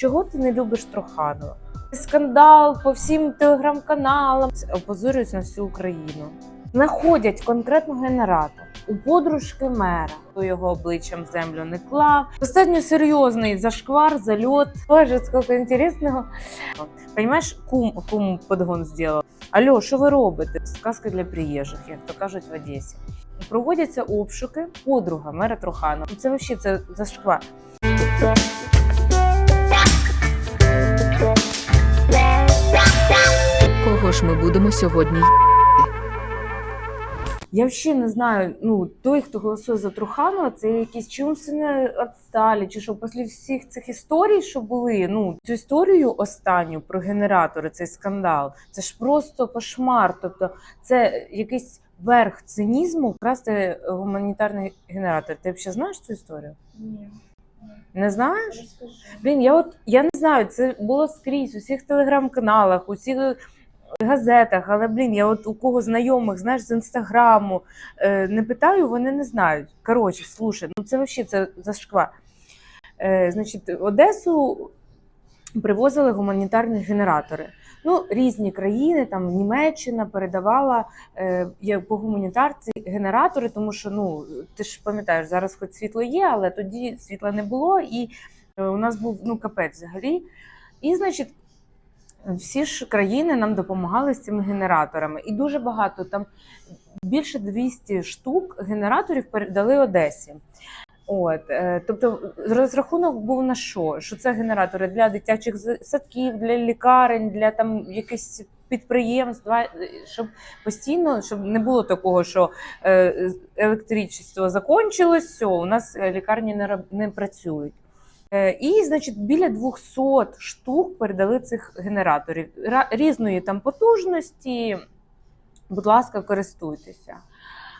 чого ти не любиш Труханова? Скандал по всім телеграм-каналам опозорюють на всю Україну. Знаходять конкретно генератор у подружки мера, хто його обличчям землю не клав. Достатньо серйозний зашквар, зальот. Боже, скільки інтересного. Понимаєш, кум, кум подгон зробив. Алло, що ви робите? Сказка для приїжджих, як то кажуть в Одесі. Проводяться обшуки подруга мера Труханова. Це взагалі це зашквар. Кого ж ми будемо сьогодні? й**ти? Я взагалі не знаю. Ну той, хто голосує за Труханова, це якісь чомусь не відсталі, чи що після всіх цих історій, що були. Ну цю історію останню про генератори, цей скандал, це ж просто кошмар. Тобто, це якийсь верх цинізму красти гуманітарний генератор. Ти взагалі знаєш цю історію? Ні. Не знаєш? Блін, я от я не знаю, це було скрізь у всіх телеграм-каналах, у всіх газетах, але блін, я от у кого знайомих, знаєш, з інстаграму е, не питаю, вони не знають. Коротше, слушай, ну це взагалі це зашквар. Е, значить, Одесу привозили гуманітарні генератори. Ну, різні країни, там Німеччина передавала е, по гуманітарці генератори, тому що ну ти ж пам'ятаєш, зараз хоч світло є, але тоді світла не було, і е, у нас був ну капець взагалі. І, значить, всі ж країни нам допомагали з цими генераторами. І дуже багато там більше 200 штук генераторів передали Одесі. От, е, тобто розрахунок був на що? Що це генератори для дитячих садків, для лікарень, для там якихось підприємств, щоб постійно, щоб не було такого, що е, електричество закончилось, все, у нас е, лікарні не працюють. Е, І, значить, біля 200 штук передали цих генераторів Ра- різної там потужності. Будь ласка, користуйтеся.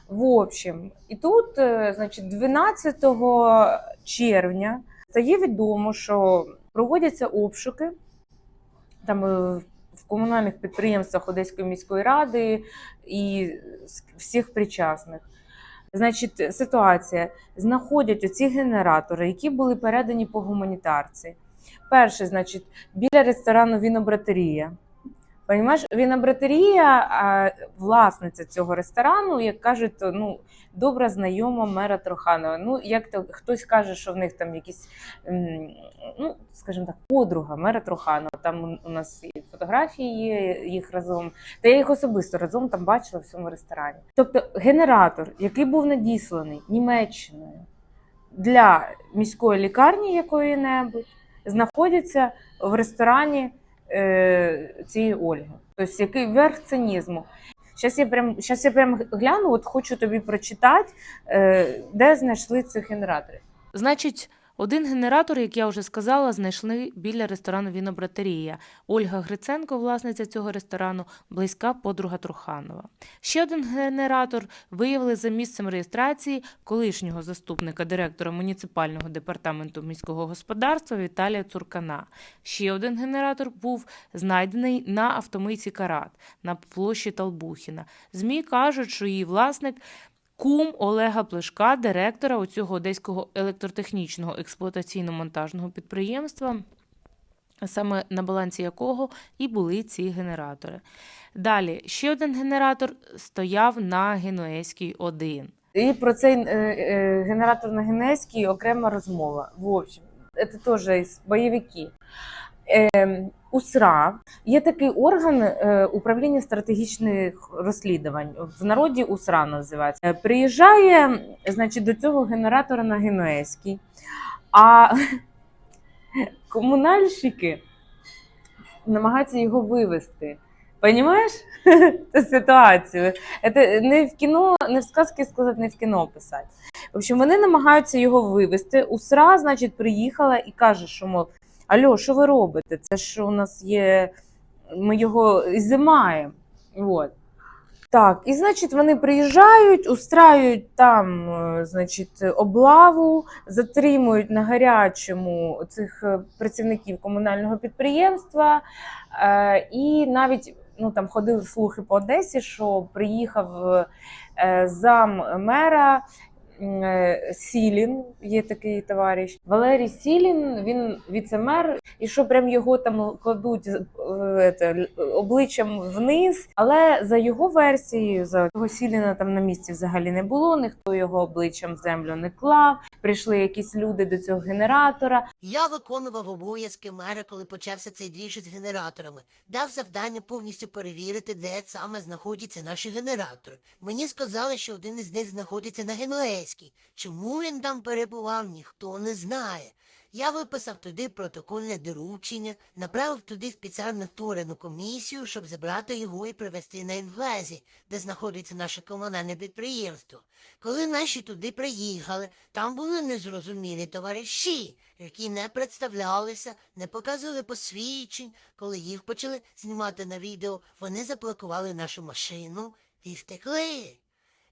В общем, і тут, е, значить, 12 червня стає відомо, що проводяться обшуки там е, в комунальних підприємствах Одеської міської ради і всіх причасних. Значить, ситуація знаходять оці генератори, які були передані по гуманітарці. Перший, значить, біля ресторану Вінобратерія. Понімаєш, Вінобратерія, а власниця цього ресторану, як кажуть, ну, добра знайома мера Троханова. Ну, як то хтось каже, що в них там якісь, ну, скажімо так, подруга мера Троханова. Там у нас і фотографії є їх разом. Та я їх особисто разом там бачила в цьому ресторані. Тобто генератор, який був надісланий Німеччиною для міської лікарні якої-небудь, знаходиться в ресторані е, цієї Ольги. Тобто який верх цинізму. Зараз я прям щас я прям гляну, от хочу тобі прочитати, е, де знайшли цих генераторів. Значить, один генератор, як я вже сказала, знайшли біля ресторану Вінобратерія. Ольга Гриценко, власниця цього ресторану, близька подруга Труханова. Ще один генератор виявили за місцем реєстрації колишнього заступника директора муніципального департаменту міського господарства Віталія Цуркана. Ще один генератор був знайдений на автомийці Карат на площі Талбухіна. ЗМІ кажуть, що її власник Кум Олега Плешка, директора оцього одеського електротехнічного експлуатаційно-монтажного підприємства, саме на балансі якого і були ці генератори. Далі ще один генератор стояв на Генуезькій 1. І про цей е, е, генератор на Генецькій окрема розмова. В общем, це теж бойовики. Е, УСРА є такий орган е, управління стратегічних розслідувань. В народі УСРА називається. Приїжджає, значить, до цього генератора на Генуезькій, а комунальщики намагаються його вивезти. Понімаєш цю ситуацію? Це не в кіно, не в сказки сказати, не в кіно писати. В общем, вони намагаються його вивезти. УСРА, значить, приїхала і каже, що мов, Альо, що ви робите? Це ж у нас є, ми його ізимаємо. От. Так, і значить, вони приїжджають, устраюють там, е, значить, облаву, затримують на гарячому цих е, працівників комунального підприємства. Е, і навіть ну там ходили слухи по Одесі, що приїхав зам мера Сілін, є такий товариш. Валерій Сілін, він віцемер, і що прям його там кладуть е, л- обличчям вниз. Але за його версією, за того Сіліна там на місці взагалі не було, ніхто його обличчям в землю не клав. Прийшли якісь люди до цього генератора. Я виконував обов'язки мера, коли почався цей двіж з генераторами. Дав завдання повністю перевірити, де саме знаходяться наші генератори. Мені сказали, що один із них знаходиться на Генуезькій. Чому він там перебував, ніхто не знає. Я виписав туди протокольне доручення, направив туди спеціально створену комісію, щоб забрати його і привезти на інвезі, де знаходиться наше комунальне підприємство. Коли наші туди приїхали, там були незрозумілі товариші, які не представлялися, не показували посвідчень. Коли їх почали знімати на відео, вони заблокували нашу машину і втекли.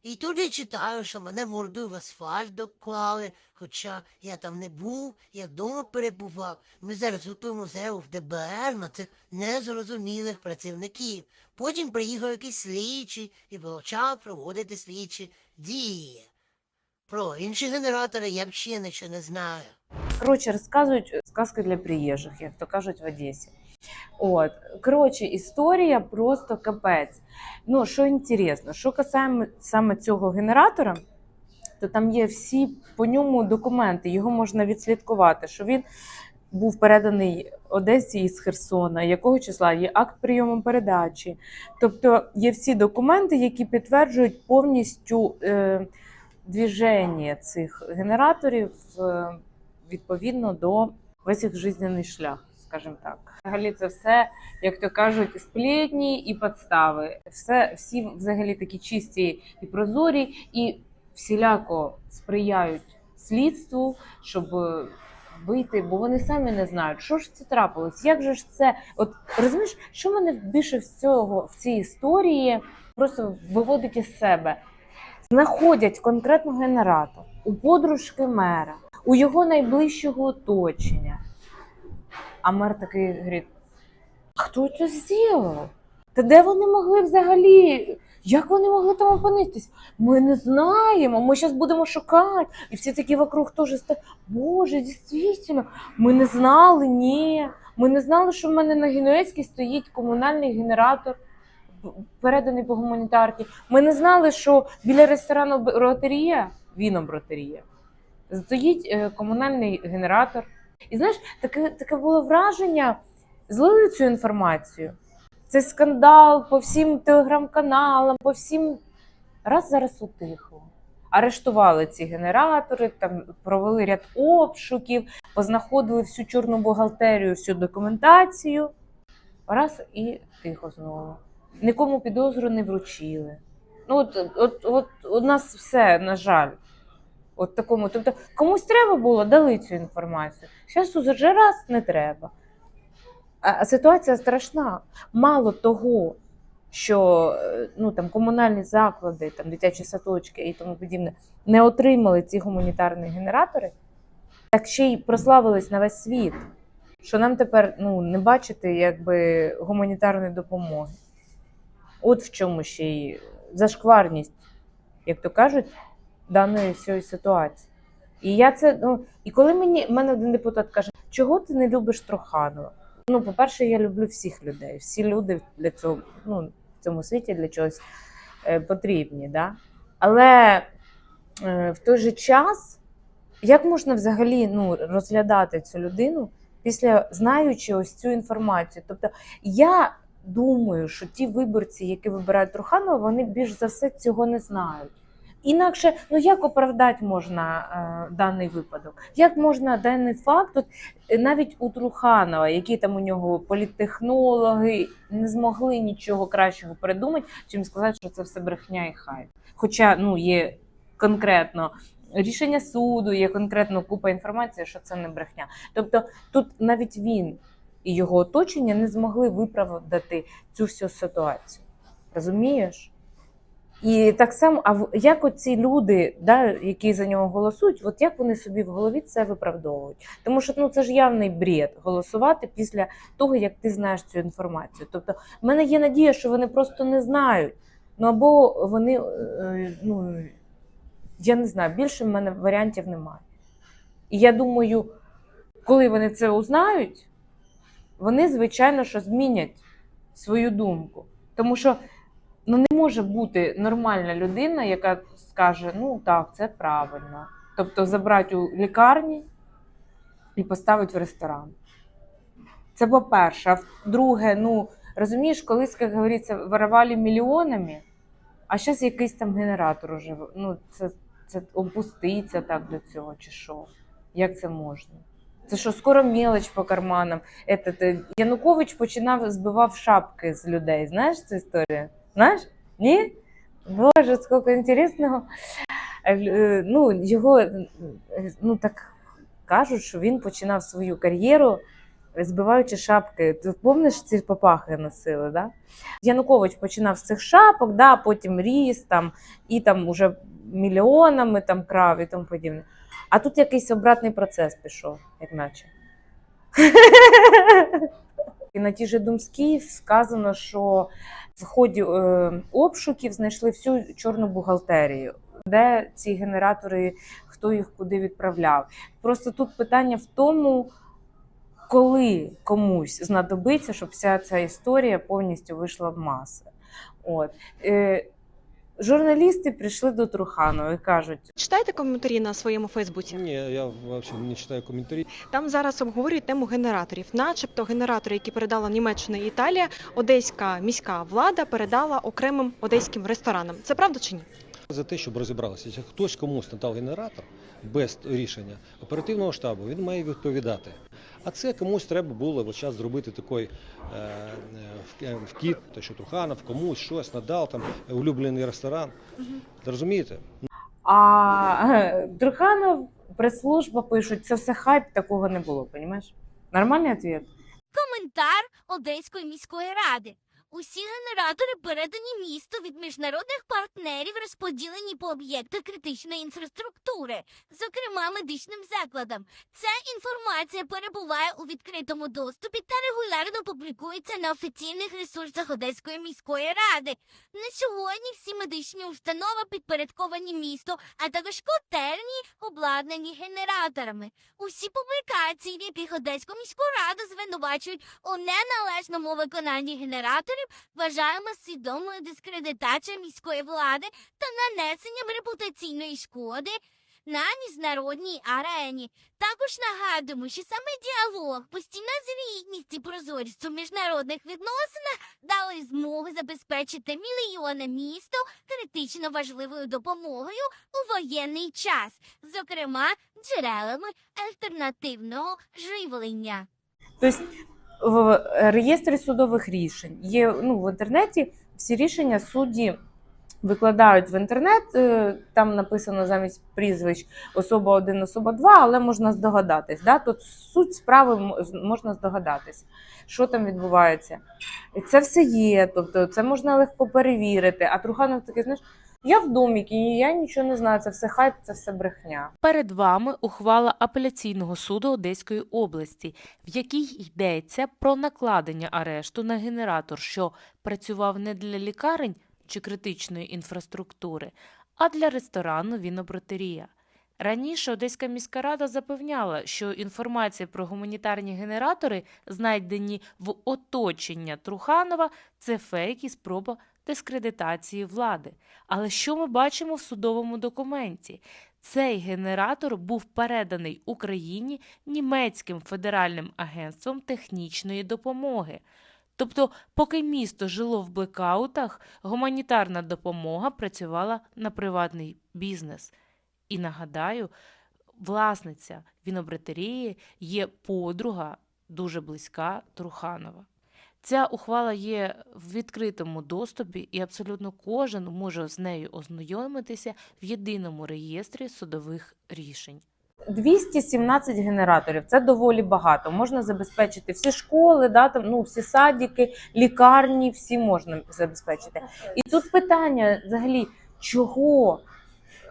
І тут я читаю, що мене мордою в асфальт доклали, хоча я там не був, я вдома перебував. Ми зараз готуємо заяву в ДБР на цих незрозумілих працівників. Потім приїхав якийсь слідчий і почав проводити слідчі дії. Про інші генератори я ще нічого не знаю. Коротше, розказують сказки для приїжджих, як то кажуть в Одесі. От, коротше, історія просто капець. Ну, що інтересно, що касаємо саме цього генератора, то там є всі по ньому документи, його можна відслідкувати, що він був переданий Одесі із Херсона, якого числа є акт прийому передачі. Тобто є всі документи, які підтверджують повністю е, двіження цих генераторів е, відповідно до весь їх жизненний шлях, скажімо так. Взагалі, це все, як то кажуть, сплетні і підстави. Все, всі взагалі такі чисті і прозорі, і всіляко сприяють слідству, щоб е, вийти, бо вони самі не знають, що ж це трапилось, як же ж це. От розумієш, що мене більше всього в цій історії просто виводить із себе. Знаходять конкретно генератор у подружки мера, у його найближчого оточення. А мер такий говорить: хто це зробив? Та де вони могли взагалі? Як вони могли там опинитись? Ми не знаємо. Ми зараз будемо шукати. І всі такі вокруг теж ста. Боже, дійсно, ми не знали, ні. Ми не знали, що в мене на Генуецькій стоїть комунальний генератор, переданий по гуманітарці. Ми не знали, що біля ресторану Ротерія, віном-ротерія, стоїть е, комунальний генератор. І знаєш, таке, таке було враження, злили цю інформацію. Це скандал по всім телеграм-каналам, по всім. Раз зараз утихло. Арештували ці генератори, там провели ряд обшуків, познаходили всю чорну бухгалтерію, всю документацію. Раз і тихо знову. Нікому підозру не вручили. Ну, от, от, от у нас все, на жаль. От такому. Тобто, комусь треба було, дали цю інформацію. Зараз уже раз не треба. А, ситуація страшна. Мало того, що е, ну, там, комунальні заклади, там, дитячі садочки і тому подібне не отримали ці гуманітарні генератори, так ще й прославились на весь світ, що нам тепер ну, не бачити якби, гуманітарної допомоги. От в чому ще й зашкварність, як то кажуть, даної всієї ситуації. І я це, ну, і коли мені мене один депутат каже, чого ти не любиш Троханова? Ну, по-перше, я люблю всіх людей. Всі люди для цього, ну, в цьому світі для чогось е, потрібні. Да? Але е, в той же час, як можна взагалі ну, розглядати цю людину після знаючи ось цю інформацію? Тобто, я думаю, що ті виборці, які вибирають Труханова, вони більш за все цього не знають. Інакше, ну як оправдати можна е, даний випадок? Як можна даний факт? От, е, навіть у Труханова, які там у нього політтехнологи, не змогли нічого кращого придумати, чим сказати, що це все брехня і хай. Хоча ну, є конкретно рішення суду, є конкретно купа інформації, що це не брехня. Тобто тут навіть він і його оточення не змогли виправдати цю всю ситуацію. Розумієш? І так само, а як оці люди, да, які за нього голосують, от як вони собі в голові це виправдовують? Тому що ну це ж явний бред голосувати після того, як ти знаєш цю інформацію. Тобто, в мене є надія, що вони просто не знають. Ну або вони е, ну, Я не знаю, більше в мене варіантів немає. І я думаю, коли вони це узнають, вони, звичайно, що змінять свою думку. Тому що ну, не може бути нормальна людина, яка скаже: ну так, це правильно. Тобто забрати у лікарні і поставити в ресторан. Це по-перше. А друге, ну розумієш, колись, як говориться, воровали мільйонами, а зараз якийсь там генератор уже. Ну, це, це опуститься так до цього, чи що? Як це можна? Це що, скоро мелоч по карманам. Этот, е, Янукович починав збивав шапки з людей. Знаєш цю історію? Знаєш? Ні? Боже, скільки інтересного. Е, е, Ну, його е, ну, так кажуть, що він починав свою кар'єру збиваючи шапки. Ти пам'ятаєш, ці папахи носили, да? Янукович починав з цих шапок, да, потім ріс там, і там уже мільйонами там крав і тому подібне. А тут якийсь обратний процес пішов, як наче. І на ті же Думській сказано, що в ході е, обшуків знайшли всю чорну бухгалтерію, де ці генератори, хто їх куди відправляв. Просто тут питання в тому, коли комусь знадобиться, щоб вся ця історія повністю вийшла в маси. От. Журналісти прийшли до Труханова і кажуть: Читайте коментарі на своєму Фейсбуці. Ні, я взагалі не читаю коментарі. Там зараз обговорюють тему генераторів. Начебто генератори, які передала Німеччина і Італія, одеська міська влада передала окремим одеським ресторанам. Це правда чи ні? За те, щоб розібралися, якщо хтось комусь надав генератор без рішення оперативного штабу, він має відповідати. А це комусь треба було от час зробити такий е, е, в- е, то що Труханов комусь щось надав, там улюблений ресторан. Розумієте? А Труханов, прес-служба пишуть, це все хайп, такого не було, розумієш? Нормальний відповідь? Коментар Одеської міської ради. Усі генератори передані місту від міжнародних партнерів, розподілені по об'єктах критичної інфраструктури, зокрема медичним закладам. Ця інформація перебуває у відкритому доступі та регулярно публікується на офіційних ресурсах Одеської міської ради. На сьогодні всі медичні установи підпорядковані місту, а також котельні обладнані генераторами. Усі публікації, в яких Одеську міську раду звинувачують у неналежному виконанні генераторів, вважаємо свідомою дискредитацією міської влади та нанесенням репутаційної шкоди на міжнародній арені. Також нагадуємо, що саме діалог, постійна звітність і прозорість у міжнародних відносинах дали змогу забезпечити мільйони місту критично важливою допомогою у воєнний час, зокрема джерелами альтернативного живлення. В реєстрі судових рішень є ну, в інтернеті всі рішення судді викладають в інтернет. е, Там написано замість прізвищ особа 1, особа 2, але можна здогадатись. Да? Тут суть справи можна здогадатись, що там відбувається. І це все є, тобто це можна легко перевірити. А Труханов такий, знаєш, я в доміки, я нічого не знаю, це все хайп, це все брехня. Перед вами ухвала апеляційного суду Одеської області, в якій йдеться про накладення арешту на генератор, що працював не для лікарень чи критичної інфраструктури, а для ресторану Вінобротерія. Раніше Одеська міська рада запевняла, що інформація про гуманітарні генератори, знайдені в оточення Труханова, це фейк і спроба дискредитації влади. Але що ми бачимо в судовому документі? Цей генератор був переданий Україні німецьким федеральним агентством технічної допомоги. Тобто, поки місто жило в блекаутах, гуманітарна допомога працювала на приватний бізнес. І нагадаю, власниця вінобратерії є подруга дуже близька Труханова. Ця ухвала є в відкритому доступі, і абсолютно кожен може з нею ознайомитися в єдиному реєстрі судових рішень. 217 генераторів це доволі багато. Можна забезпечити всі школи, да, там, ну, всі садики, лікарні, всі можна забезпечити. І тут питання взагалі, чого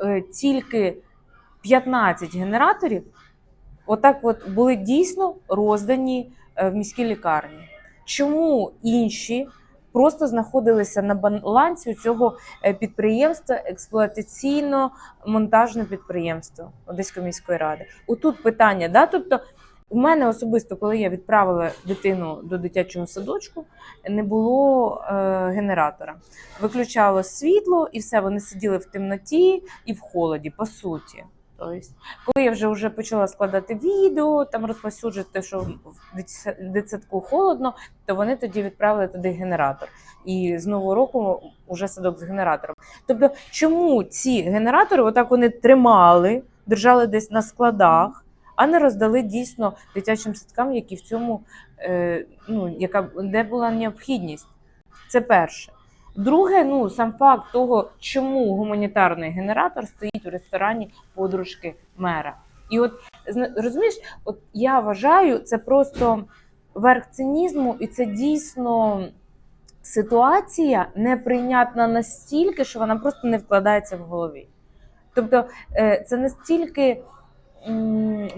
е, тільки 15 генераторів отак от були дійсно роздані е, в міській лікарні. Чому інші просто знаходилися на балансі цього е, підприємства, експлуатаційно-монтажне підприємство Одеської міської ради. Отут питання, да? тобто. У мене особисто, коли я відправила дитину до дитячого садочку, не було е, генератора. Виключало світло, і все, вони сиділи в темноті і в холоді, по суті. Тобто, коли я вже, вже почала складати відео, там розповсюджувати, що в дитсадку холодно, то вони тоді відправили туди генератор. І з нового року вже садок з генератором. Тобто, чому ці генератори отак вони тримали, держали десь на складах, а не роздали дійсно дитячим садкам, які в цьому е, ну, яка де була необхідність? Це перше. Друге, ну сам факт того, чому гуманітарний генератор стоїть у ресторані подружки мера. І от розумієш, от я вважаю, це просто верх цинізму, і це дійсно ситуація неприйнятна настільки, що вона просто не вкладається в голові. Тобто, е, це настільки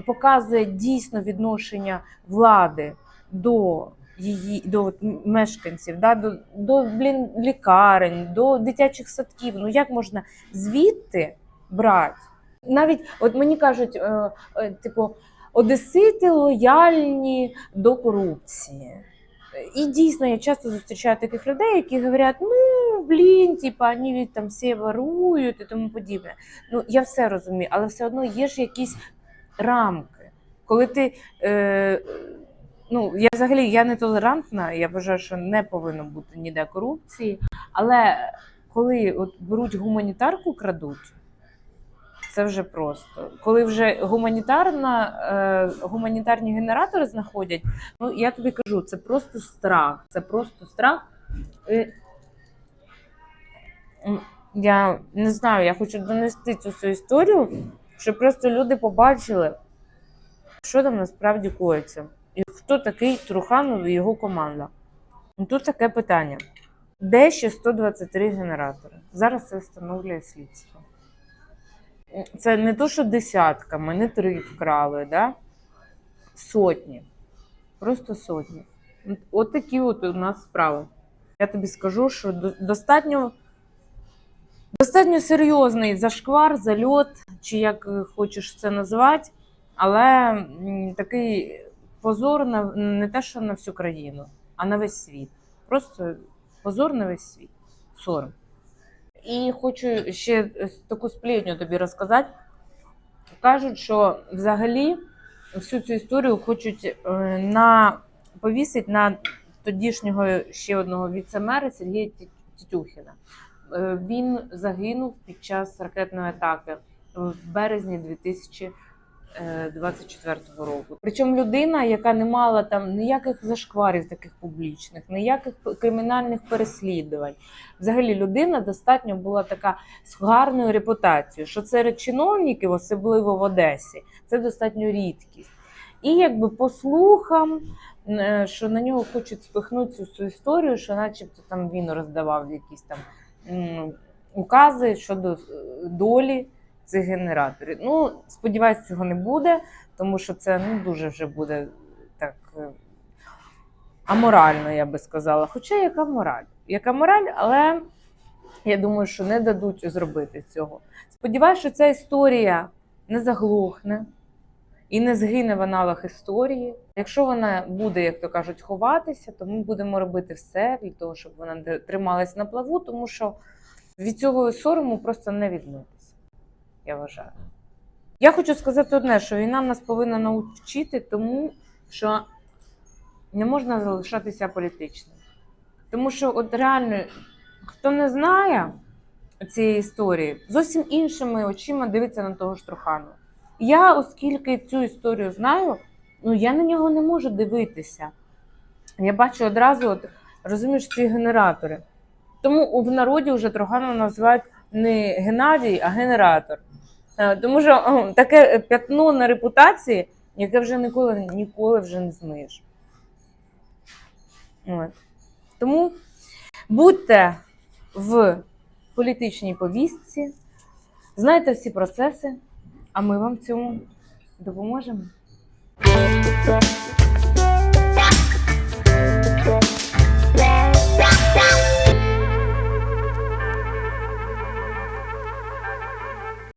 показує дійсно відношення влади до її до мешканців, да, до, до блін, лікарень, до дитячих садків. Ну як можна звідти брати? Навіть от мені кажуть, е, е, типу, одесити лояльні до корупції. І дійсно я часто зустрічаю таких людей, які говорять, ну блін, типа, вони там всі ворують і тому подібне. Ну я все розумію, але все одно є ж якісь рамки. Коли ти е, ну я взагалі я не толерантна, я вважаю, що не повинно бути ніде корупції. Але коли от беруть гуманітарку, крадуть, це вже просто. Коли вже гуманітарна, е, гуманітарні генератори знаходять, ну я тобі кажу, це просто страх. Це просто страх. Я не знаю, я хочу донести цю всю історію, щоб просто люди побачили, що там насправді коїться. Хто такий Труханов і його команда. Ну, Тут таке питання. Де ще 123 генератори? Зараз це встановлює слідство. Це не то, що десятками, не три вкрали, да? сотні. Просто сотні. От- такі от у нас справи. Я тобі скажу, що достатньо, достатньо серйозний зашквар, зальот, чи як хочеш це назвати, але такий позор на не те, що на всю країну, а на весь світ. Просто позор на весь світ. Сором. І хочу ще е, таку сплетню тобі розказати. Кажуть, що взагалі всю цю історію хочуть е, на повісити на тодішнього ще одного віце-мера Сергія Ті- Тітюхіна. Е, Він загинув під час ракетної атаки в березні 2024 року. Причому людина, яка не мала там ніяких зашкварів таких публічних, ніяких кримінальних переслідувань. Взагалі людина достатньо була така з гарною репутацією, що серед чиновників, особливо в Одесі, це достатньо рідкість. І якби по слухам, е, що на нього хочуть спихнути цю всю історію, що начебто там він роздавав якісь там укази щодо е, долі цих генераторів. Ну, сподіваюсь, цього не буде, тому що це ну, дуже вже буде так е, аморально, я би сказала. Хоча яка мораль? Яка мораль, але я думаю, що не дадуть зробити цього. Сподіваюся, що ця історія не заглухне і не згине в аналах історії. Якщо вона буде, як то кажуть, ховатися, то ми будемо робити все для того, щоб вона трималась на плаву, тому що від цього сорому просто не відмитися, я вважаю. Я хочу сказати одне, що війна нас повинна навчити тому, що не можна залишатися політичним. Тому що, от реально, хто не знає цієї історії, зовсім іншими очима дивиться на того ж Труханова. Я, оскільки цю історію знаю, ну я на нього не можу дивитися. Я бачу одразу, от, розумієш, ці генератори. Тому в народі вже Труханова називають не Геннадій, а генератор. Е, Тому що таке п'ятно на репутації, яке вже ніколи, ніколи вже не змиєш. От. Тому будьте в політичній повістці, знайте всі процеси, а ми вам в цьому допоможемо.